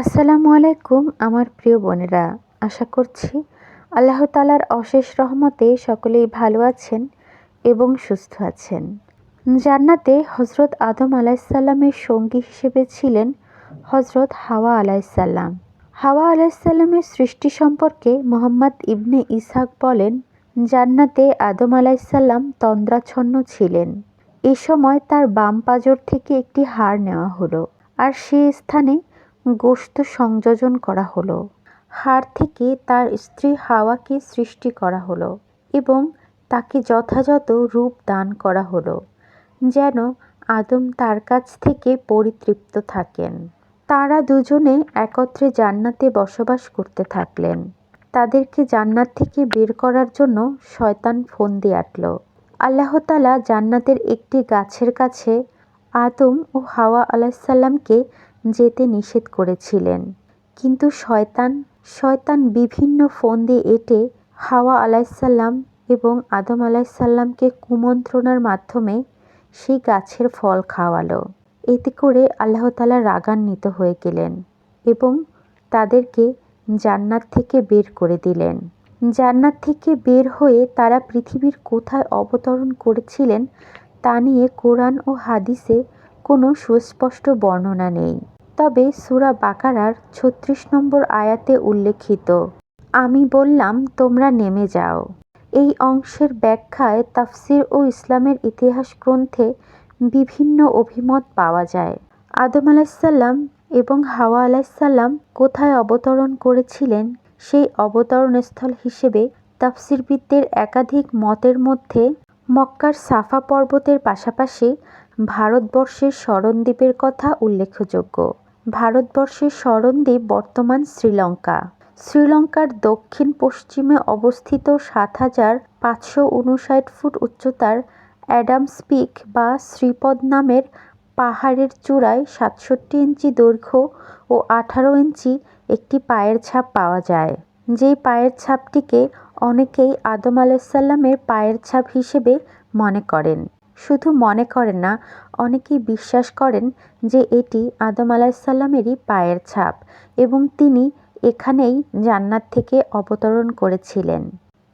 আসসালামু আলাইকুম, আমার প্রিয় বোনেরা। আশা করছি আল্লাহ তালার অশেষ রহমতে সকলেই ভালো আছেন এবং সুস্থ আছেন। জান্নাতে হজরত আদম আলাইসাল্লামের সঙ্গী হিসেবে ছিলেন হজরত হাওয়া আলাইসাল্লাম। হাওয়া আলাইসাল্লামের সৃষ্টি সম্পর্কে মোহাম্মদ ইবনে ইসহাক বলেন, জান্নাতে আদম আলাইসাল্লাম তন্দ্রাচ্ছন্ন ছিলেন। এ সময় তার বাম পাজর থেকে একটি হাড় নেওয়া হলো। আর সে স্থানে গোশত সংযোজন করা হলো। হাড় থেকে তার স্ত্রী হাওয়াকে সৃষ্টি করা হলো এবং তাকে যথাযথ রূপ দান করা হলো, যেন আদম তার কাছ থেকে পরিতৃপ্ত থাকেন। তারা দুজনে একত্রে জান্নাতে বসবাস করতে থাকলেন। তাদেরকে জান্নাত থেকে বের করার জন্য শয়তান ফোন দিয়ে আটল আল্লাহতালা জান্নাতের একটি গাছের কাছে আদম ও হাওয়া আলাহিসাল্লামকে যেতে নিষেধ করেছিলেন। কিন্তু শয়তান শয়তান বিভিন্ন ফন্দি এঁটে হাওয়া আলাইসাল্লাম এবং আদম আলাইসাল্লামকে কুমন্ত্রণার মাধ্যমে সেই গাছের ফল খাওয়ালো। এতে করে আল্লাহ তালা রাগান্বিত হয়ে গেলেন এবং তাদেরকে জান্নাত থেকে বের করে দিলেন। জান্নাত থেকে বের হয়ে তারা পৃথিবীর কোথায় অবতরণ করেছিলেন তা নিয়ে কোরআন ও হাদিসে কোনো সুস্পষ্ট বর্ণনা নেই। তবে সুরা বাকারার ছত্রিশ নম্বর আয়াতে উল্লেখিত, আমি বললাম, তোমরা নেমে যাও। এই অংশের ব্যাখ্যায় তাফসির ও ইসলামের ইতিহাস গ্রন্থে বিভিন্ন অভিমত পাওয়া যায়। আদম আলাহিসাল্লাম এবং হাওয়া আলাহিসাল্লাম কোথায় অবতরণ করেছিলেন সেই অবতরণস্থল হিসেবে তাফসিরবিদদের একাধিক মতের মধ্যে মক্কার সাফা পর্বতের পাশাপাশি ভারতবর্ষের স্মরণদ্বীপের কথা উল্লেখযোগ্য। ভারতবর্ষের স্মরণদ্বীপ বর্তমান শ্রীলঙ্কা। শ্রীলঙ্কার দক্ষিণ পশ্চিমে অবস্থিত সাত হাজার পাঁচশো উনষাট ফুট উচ্চতার অ্যাডামস পিক বা শ্রীপদ নামের পাহাড়ের চূড়ায় সাতষট্টি ইঞ্চি দৈর্ঘ্য ও আঠারো ইঞ্চি একটি পায়ের ছাপ পাওয়া যায়। যেই পায়ের ছাপটিকে অনেকেই আদম আলাইসাল্লামের পায়ের ছাপ হিসেবে মনে করেন। শুধু মনে করেন না, অনেকেই বিশ্বাস করেন যে এটি আদম আলাহিসাল্লামেরই পায়ের ছাপ এবং তিনি এখানেই জান্নাত থেকে অবতরণ করেছিলেন।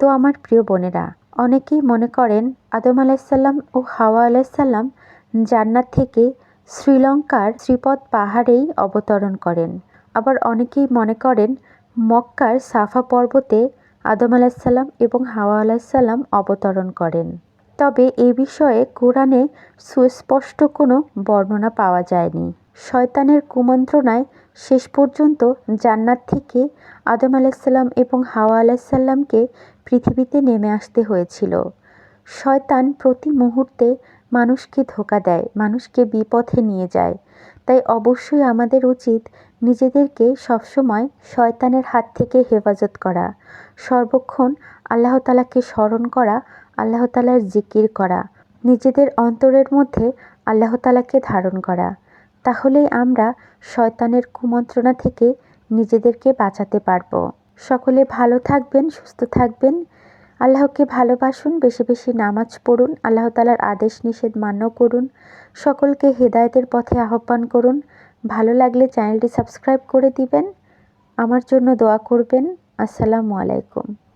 তো আমার প্রিয় বোনেরা, অনেকেই মনে করেন আদম আলাহিসাল্লাম ও হাওয়া আলাহিসাল্লাম জান্নাত থেকে শ্রীলঙ্কার শ্রীপদ পাহাড়েই অবতরণ করেন। আবার অনেকেই মনে করেন মক্কার সাফা পর্বতে আদম আলাহিসাল্লাম এবং হাওয়া আলাহিসাল্লাম অবতরণ করেন। তবে এ বিষয়ে কোরআনে সুস্পষ্ট কোনো বর্ণনা পাওয়া যায়নি। শয়তানের কুমন্ত্রণায় শেষ পর্যন্ত জান্নাত থেকে আদম আলাইসাল্লাম এবং হাওয়া আলাইসাল্লামকে পৃথিবীতে নেমে আসতে হয়েছিল। শয়তান প্রতি মুহূর্তে মানুষকে ধোকা দেয়, মানুষকে বিপথে নিয়ে যায়। তাই অবশ্যই আমাদের উচিত নিজেদেরকে সবসময় শয়তানের হাত থেকে হেফাজত করা। সর্বক্ষণ আল্লাহ তালাকে স্মরণ করা, আল্লাহ তালার জিকির করা, নিজেদের অন্তরের মধ্যে আল্লাহ তালাকে ধারণ করা। তাহলেই আমরা শয়তানের কুমন্ত্রণা থেকে নিজেদেরকে বাঁচাতে পারব। সকলে ভালো থাকবেন, সুস্থ থাকবেন। আল্লাহকে ভালোবাসুন, বেশি বেশি নামাজ পড়ুন, আল্লাহ তালার আদেশ নিষেধ মান্য করুন। সকলকে হেদায়তের পথে আহ্বান করুন। ভালো লাগলে চ্যানেলটি সাবস্ক্রাইব করে দিবেন। আমার জন্য দোয়া করবেন। আসসালামু আলাইকুম।